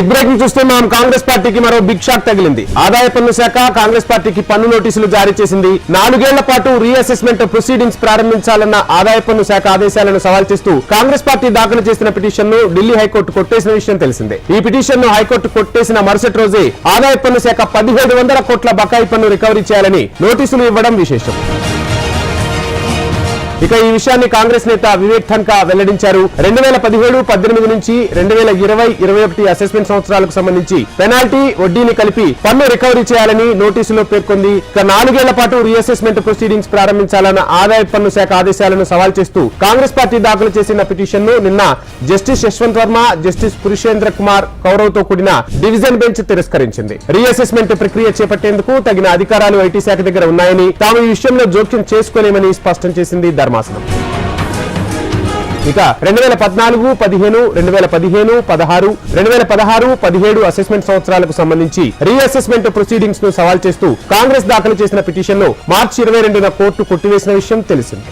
Big breaking చూస్తున్నాం కాంగ్రెస్ పార్టీకి మరో బిగ్ షాక్ తగిలింది. ఆదాయ పన్ను శాఖ కాంగ్రెస్ పార్టీకి పన్ను నోటీసులు జారీ చేసింది. నాలుగేళ్ళ పాటు రీఅసెస్మెంట్ ప్రొసీడింగ్స్ ప్రారంభించాలన్న ఆదాయ పన్ను శాఖ ఆదేశాలను సవాల్ చేస్తూ కాంగ్రెస్ పార్టీ దాఖలు చేసిన పిటిషన్ను ఢిల్లీ హైకోర్టు కొట్టేసిన విషయం తెలిసిందే. ఈ పిటిషన్ను హైకోర్టు కొట్టేసిన మరుసటి రోజే ఆదాయ పన్ను శాఖ పదిహేడు వందల కోట్ల బకాయి పన్ను రికవరీ చేయాలని నోటీసులు ఇవ్వడం విశేషం. ఇక ఈ విషయాన్ని కాంగ్రెస్ నేత వివేక్ ఠన్కా వెల్లడించారు. రెండు వేల పదిహేడు పద్దెనిమిది నుంచి రెండు వేల ఇరవై ఇరవై ఒకటి అసెస్మెంట్ సంవత్సరాలకు సంబంధించి పెనాల్టీ వడ్డీని కలిపి పన్ను రికవరీ చేయాలని నోటీసులో పేర్కొంది. ఇక నాలుగేళ్ళ పాటు రీఅసెస్మెంట్ ప్రొసీడింగ్స్ ప్రారంభించాలన్న ఆదాయ పన్ను శాఖ ఆదేశాలను సవాల్ చేస్తూ కాంగ్రెస్ పార్టీ దాఖలు చేసిన పిటిషన్ను నిన్న జస్టిస్ యశ్వంత్ వర్మ జస్టిస్ పురుషేంద్ర కుమార్ కౌరవ్తో కూడిన డివిజన్ బెంచ్ తిరస్కరించింది. రీఅసెస్మెంట్ ప్రక్రియ చేపట్టేందుకు తగిన అధికారాలు ఐటీ శాఖ దగ్గర ఉన్నాయని తాము ఈ విషయంలో జోక్యం చేసుకోలేమని స్పష్టం చేసింది ధర్మాసనం. ఇక రెండు వేల పద్నాలుగు పదిహేను రెండు వేల పదిహేను పదహారు రెండు వేల పదహారు పదిహేడు అసెస్మెంట్ సంవత్సరాలకు సంబంధించి రీఅసెస్మెంట్ ప్రొసీడింగ్స్ను సవాల్ చేస్తూ కాంగ్రెస్ దాఖలు చేసిన పిటిషన్ను మార్చి ఇరవై రెండున కోర్టు కొట్టివేసిన విషయం తెలిసింది.